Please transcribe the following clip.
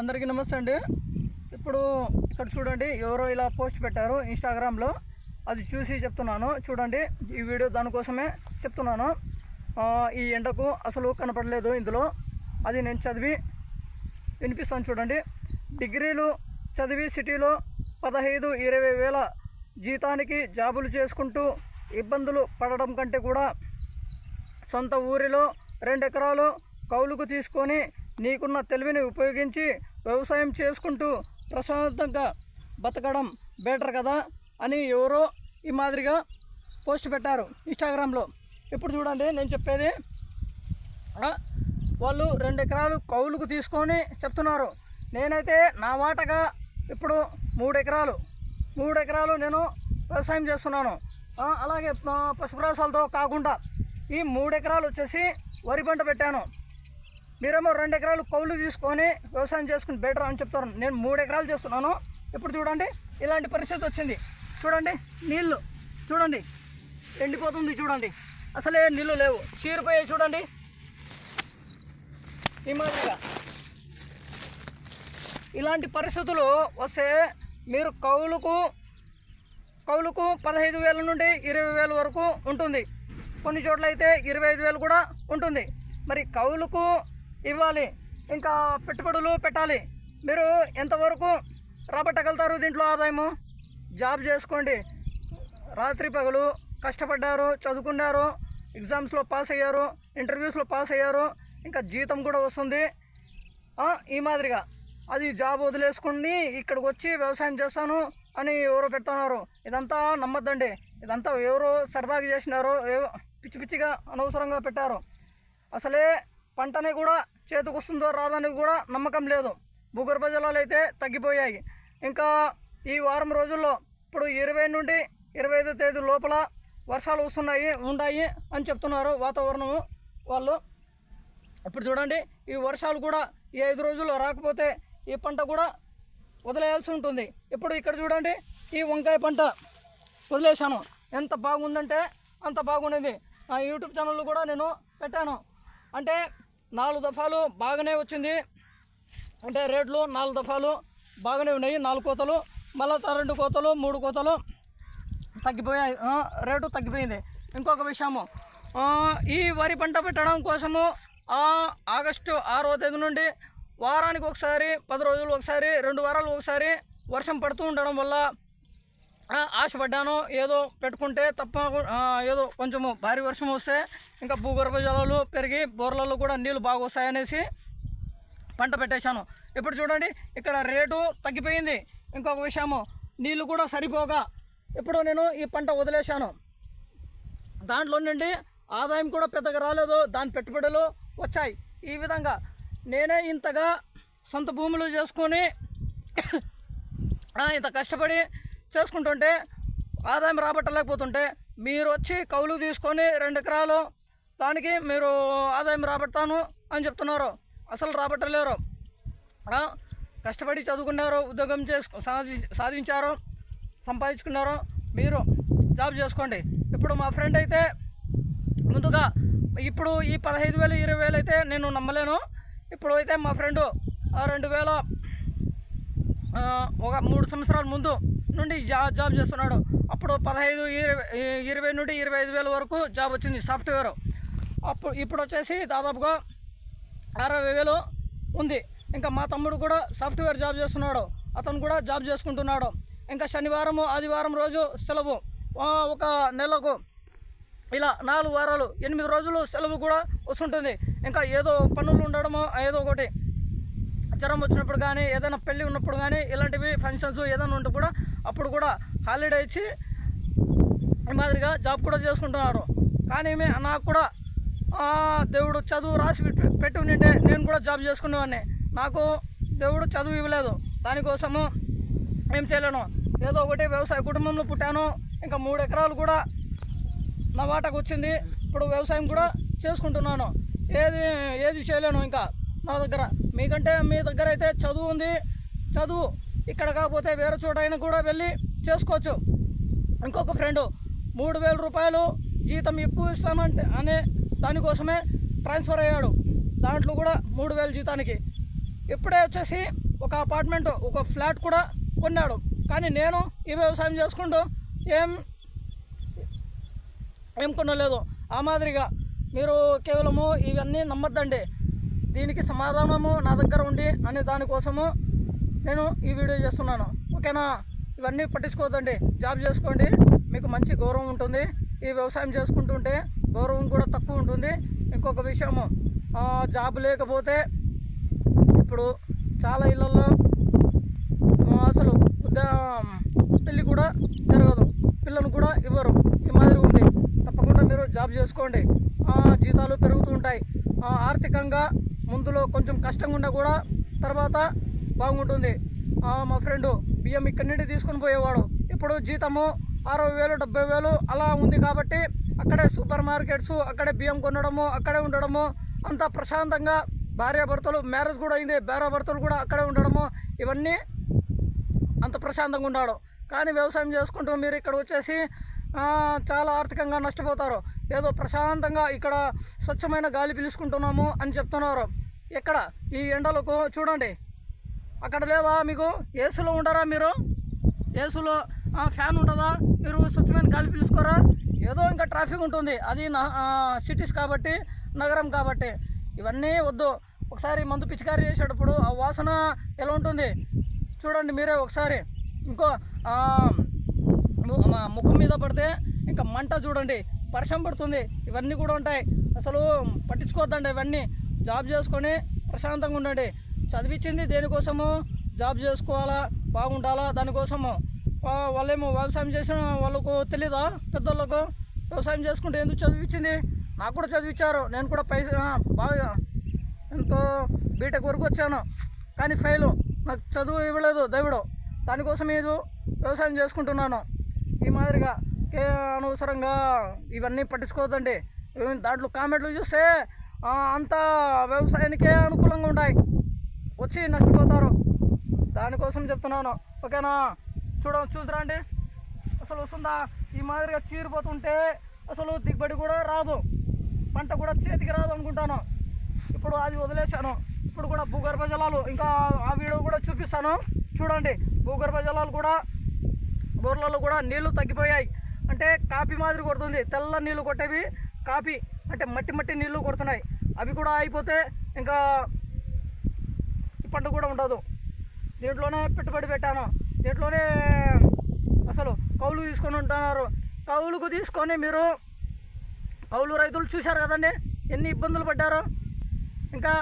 అందరికీ నమస్తే అండి. ఇప్పుడు ఇక్కడ చూడండి ఎవరో ఇలా పోస్ట్ పెట్టారు ఇన్స్టాగ్రామ్లో అది చూసి చెప్తున్నాను. చూడండి ఈ వీడియో దానికోసమే చెప్తున్నాను. ఈ ఎండకు అసలు కనపడలేదు ఇందులో. అది నేను చదివి వినిపిస్తాను చూడండి. డిగ్రీలు చదివి సిటీలో పదహైదు ఇరవై వేల జీతానికి జాబులు చేసుకుంటూ ఇబ్బందులు పడడం కంటే కూడా సొంత ఊరిలో రెండు ఎకరాలు కౌలుకు తీసుకొని నీకున్న తెలివిని ఉపయోగించి వ్యవసాయం చేసుకుంటూ ప్రశాంతంగా బతకడం బెటర్ కదా అని ఎవరో ఈ మాదిరిగా పోస్ట్ పెట్టారు ఇన్స్టాగ్రామ్లో. ఇప్పుడు చూడండి నేను చెప్పేది. వాళ్ళు రెండు ఎకరాలు కౌలుకు తీసుకొని చెప్తున్నారు. నేనైతే నా వాటగా ఇప్పుడు మూడు ఎకరాలు. మూడు ఎకరాలు నేను వ్యవసాయం చేస్తున్నాను. అలాగే పశుప్రాసాలతో పశుగ్రాసాలతో కాకుండా ఈ మూడు ఎకరాలు వచ్చేసి వరి పంట పెట్టాను. మీరేమో రెండు ఎకరాలు కౌలు తీసుకొని వ్యవసాయం చేసుకుని బెటర్ అని చెప్తారు. నేను మూడు ఎకరాలు చేస్తున్నాను. ఇప్పుడు చూడండి ఇలాంటి పరిస్థితి వచ్చింది. చూడండి నీళ్ళు చూడండి ఎండిపోతుంది చూడండి. అసలే నీళ్ళు లేవు. చీరిపోయాయి చూడండి. ఈ మాదిరిగా. ఇలాంటి పరిస్థితులు వస్తే మీరు కౌలుకు కౌలుకు పదహైదు వేల నుండి ఇరవై వేల వరకు ఉంటుంది. కొన్ని చోట్ల అయితే ఇరవై ఐదు వేలు కూడా ఉంటుంది. మరి కౌలుకు ఇవ్వాలి. ఇంకా పెట్టుబడులు పెట్టాలి. మీరు ఎంతవరకు రాబట్టగలుగుతారు దీంట్లో ఆదాయము? జాబ్ చేసుకోండి. రాత్రి పగలు కష్టపడ్డారు చదువుకున్నారు ఎగ్జామ్స్లో పాస్ అయ్యారు ఇంటర్వ్యూస్లో పాస్ అయ్యారు ఇంకా జీతం కూడా వస్తుంది. ఈ మాదిరిగా. అది జాబ్ వదిలేసుకుని ఇక్కడికి వచ్చి వ్యవసాయం చేస్తాను అని ఎవరో పెడుతున్నారు. ఇదంతా నమ్మద్దండి. ఇదంతా ఎవరో సరదాగా చేసినారు ఏవో పిచ్చి పిచ్చిగా అనవసరంగా పెట్టారు. అసలే పంటని కూడా చేతికి వస్తుందో రాదని కూడా నమ్మకం లేదు. భూగర్భ జలాలు అయితే తగ్గిపోయాయి. ఇంకా ఈ వారం రోజుల్లో ఇప్పుడు ఇరవై నుండి ఇరవై ఐదో తేదీ లోపల వర్షాలు వస్తున్నాయి ఉన్నాయి అని చెప్తున్నారు వాతావరణము వాళ్ళు. ఇప్పుడు చూడండి ఈ వర్షాలు కూడా ఈ ఐదు రోజుల్లో రాకపోతే ఈ పంట కూడా వదిలేయాల్సి ఉంటుంది. ఇప్పుడు ఇక్కడ చూడండి ఈ వంకాయ పంట వదిలేశాను. ఎంత బాగుందంటే అంత బాగుండేది ఆ యూట్యూబ్ ఛానల్లో కూడా నేను పెట్టాను. అంటే నాలుగు దఫాలు బాగానే వచ్చింది. అంటే రేట్లు నాలుగు దఫాలు బాగానే ఉన్నాయి. నాలుగు కోతలు మళ్ళీ రెండు కోతలు మూడు కోతలు తగ్గిపోయాయి. రేటు తగ్గిపోయింది. ఇంకొక విషయము. ఈ వరి పంట పెట్టడం కోసము ఆగస్టు ఆరో తేదీ నుండి వారానికి ఒకసారి పది రోజులు ఒకసారి రెండు వారాలు ఒకసారి వర్షం పడుతూ ఉండడం వల్ల ఆశపడ్డాను. ఏదో పెట్టుకుంటే తప్ప ఏదో కొంచెము భారీ వర్షం వస్తే ఇంకా భూగర్భ జలాలు పెరిగి బోర్లలో కూడా నీళ్ళు బాగా వస్తాయనేసి పంట పెట్టేశాను. ఇప్పుడు చూడండి ఇక్కడ రేటు తగ్గిపోయింది. ఇంకొక విషయము నీళ్ళు కూడా సరిపోగా ఇప్పుడు నేను ఈ పంట వదిలేశాను. దాంట్లో నుండి ఆదాయం కూడా పెద్దగా రాలేదు దాని పెట్టుబడులు వచ్చాయి. ఈ విధంగా నేనే ఇంతగా సొంత భూములు చేసుకొని ఇంత కష్టపడి చేసుకుంటుంటే ఆదాయం రాబట్టలేకపోతుంటే మీరు వచ్చి కౌలు తీసుకొని రెండు ఎకరాలు దానికి మీరు ఆదాయం రాబడతాను అని చెప్తున్నారు. అసలు రాబట్టలేరు. కష్టపడి చదువుకున్నారు ఉద్యోగం చేసుకు సాధి సాధించారు సంపాదించుకున్నారు మీరు జాబ్ చేసుకోండి. ఇప్పుడు మా ఫ్రెండ్ అయితే ముందుగా ఇప్పుడు ఈ పదహైదు వేలు ఇరవై వేలు అయితే నేను నమ్మలేను. ఇప్పుడు అయితే మా ఫ్రెండు ఆ రెండు వేల ఒక మూడు సంవత్సరాల ముందు నుండి జా జాబ్ చేస్తున్నాడు. అప్పుడు పదహైదు ఇరవై ఇరవై నుండి ఇరవై ఐదు వేల వరకు జాబ్ వచ్చింది సాఫ్ట్వేర్. అప్పుడు ఇప్పుడు వచ్చేసి దాదాపుగా అరవై వేలు ఉంది. ఇంకా మా తమ్ముడు కూడా సాఫ్ట్వేర్ జాబ్ చేస్తున్నాడు. అతను కూడా జాబ్ చేసుకుంటున్నాడు. ఇంకా శనివారం ఆదివారం రోజు సెలవు. ఒక నెలకు ఇలా నాలుగు వారాలు ఎనిమిది రోజులు సెలవు కూడా వస్తుంటుంది. ఇంకా ఏదో పనులు ఉండడమో ఏదో ఒకటి జ్వరం వచ్చినప్పుడు కానీ ఏదైనా పెళ్ళి ఉన్నప్పుడు కానీ ఇలాంటివి ఫంక్షన్స్ ఏదైనా ఉంటే కూడా అప్పుడు కూడా హాలిడే ఇచ్చి ఈ మాదిరిగా జాబ్ కూడా చేసుకుంటున్నారు. కానీ నాకు కూడా దేవుడు చదువు రాసి పెట్టి పెట్టి ఉంటే నేను కూడా జాబ్ చేసుకునేవాడిని. నాకు దేవుడు చదువు ఇవ్వలేదు. దానికోసము ఏం చేయలేను. ఏదో ఒకటి వ్యవసాయ కుటుంబంలో పుట్టాను. ఇంకా మూడు ఎకరాలు కూడా నా వాటకు వచ్చింది. ఇప్పుడు వ్యవసాయం కూడా చేసుకుంటున్నాను. ఏది ఏది చేయలేను ఇంకా. నా దగ్గర. మీకంటే మీ దగ్గర అయితే చదువు ఉంది. చదువు ఇక్కడ కాకపోతే వేరే చోట అయినా కూడా వెళ్ళి చేసుకోవచ్చు. ఇంకొక ఫ్రెండు మూడు వేల రూపాయలు జీతం ఎక్కువ ఇస్తానంటే అనే దానికోసమే ట్రాన్స్ఫర్ అయ్యాడు. దాంట్లో కూడా మూడు వేల జీతానికి. ఇప్పుడే వచ్చేసి ఒక అపార్ట్మెంట్ ఒక ఫ్లాట్ కూడా కొన్నాడు. కానీ నేను ఈ వ్యవసాయం చేసుకుంటూ ఏం ఏం కొనలేదు. ఆ మాదిరిగా మీరు కేవలము ఇవన్నీ నమ్మద్దండి. దీనికి సమాధానము నా దగ్గర ఉండి అనే దానికోసము నేను ఈ వీడియో చేస్తున్నాను. ఓకేనా? ఇవన్నీ పట్టించుకోదండి జాబ్ చేసుకోండి. మీకు మంచి గౌరవం ఉంటుంది. ఈ వ్యవసాయం చేసుకుంటుంటే గౌరవం కూడా తక్కువ ఉంటుంది. ఇంకొక విషయము జాబ్ లేకపోతే ఇప్పుడు చాలా ఇళ్ళల్లో అసలు పెళ్ళి కూడా జరగదు. పిల్లను కూడా ఇవ్వరు. ఈ మాదిరి ఉంది. తప్పకుండా మీరు జాబ్ చేసుకోండి. జీతాలు పెరుగుతూ ఉంటాయి. ఆర్థికంగా ముందులో కొంచెం కష్టంగా ఉన్నా కూడా తర్వాత బాగుంటుంది. మా ఫ్రెండు బియ్యం ఇక్కడి నుండి తీసుకొని పోయేవాడు. ఇప్పుడు జీతము అరవై వేలు డెబ్బై వేలు అలా ఉంది కాబట్టి అక్కడే సూపర్ మార్కెట్స్ అక్కడే బియ్యం కొనడము అక్కడే ఉండడము అంత ప్రశాంతంగా భార్యాభర్తలు మ్యారేజ్ కూడా అయింది భార్యాభర్తలు కూడా అక్కడే ఉండడము ఇవన్నీ అంత ప్రశాంతంగా ఉన్నాడు. కానీ వ్యవసాయం చేసుకుంటూ మీరు ఇక్కడ వచ్చేసి చాలా ఆర్థికంగా నష్టపోతారు. ఏదో ప్రశాంతంగా ఇక్కడ స్వచ్ఛమైన గాలి పీల్చుకుంటున్నాము అని చెప్తున్నారు. ఎక్కడ? ఈ ఎండలకు చూడండి. అక్కడ లేదా మీకు? ఏసులో ఉండరా మీరు? ఏసులో ఫ్యాన్ ఉండదా మీరు స్వచ్ఛమైన గాలి పీల్చుకోరా? ఏదో ఇంకా ట్రాఫిక్ ఉంటుంది. అది నా- సిటీస్ కాబట్టి నగరం కాబట్టి. ఇవన్నీ వద్దు. ఒకసారి మందు పిచికారీ చేసేటప్పుడు ఆ వాసన ఎలా ఉంటుంది? చూడండి మీరే ఒకసారి. ఇంకో మా ముఖం మీద పడితే ఇంకా మంట చూడండి. పరిశ్రమ పడుతుంది. ఇవన్నీ కూడా ఉంటాయి. అసలు పట్టించుకోవద్దండి ఇవన్నీ. జాబ్ చేసుకొని ప్రశాంతంగా ఉండండి. చదివించింది దేనికోసము? జాబ్ చేసుకోవాలా? బాగుండాలా? దానికోసము. వాళ్ళేమో వ్యవసాయం చేసిన వాళ్ళకు తెలీదా? పెద్దోళ్ళకు? వ్యవసాయం చేసుకుంటే ఎందుకు చదివించింది? నాకు కూడా చదివించారు నేను కూడా పైసా బాగా ఎంతో బీటెక్ వరకు వచ్చాను. కానీ ఫెయిల్. నాకు చదువు ఇవ్వలేదు దేవుడు. దానికోసం ఇది వ్యవసాయం చేసుకుంటున్నాను. ఈ మాదిరిగా. అనవసరంగా ఇవన్నీ పట్టించుకోవద్దండి. దాంట్లో కామెంట్లు చూస్తే అంతా వ్యవసాయానికే అనుకూలంగా ఉంటాయి. వచ్చి నష్టపోతారు. దానికోసం చెప్తున్నాను. ఓకేనా? చూడ చూసిరా అండి? అసలు వస్తుందా? ఈ మాదిరిగా చీరిపోతుంటే అసలు దిగుబడి కూడా రాదు. పంట కూడా చేతికి రాదు అనుకుంటాను. ఇప్పుడు అది వదిలేశాను. ఇప్పుడు కూడా భూగర్భ జలాలు ఇంకా ఆ వీడియో కూడా చూపిస్తాను. చూడండి. భూగర్భ జలాలు కూడా బోర్లలో కూడా నీళ్ళు తగ్గిపోయాయి. అంటే కాపీ మాదిరి కొడుతుంది. తెల్ల నీళ్ళు కొట్టేవి కాపీ. అంటే మట్టి మట్టి నీళ్ళు కొడుతున్నాయి. అవి కూడా అయిపోతే ఇంకా ఈ పంట కూడా ఉండదు. దీంట్లోనే పెట్టుబడి పెట్టాను. దీంట్లోనే అసలు కౌలు తీసుకొని ఉంటున్నారు. కౌలుకు తీసుకొని మీరు కౌలు రైతులు చూశారు కదండి? ఎన్ని ఇబ్బందులు పడ్డారో? ఇంకా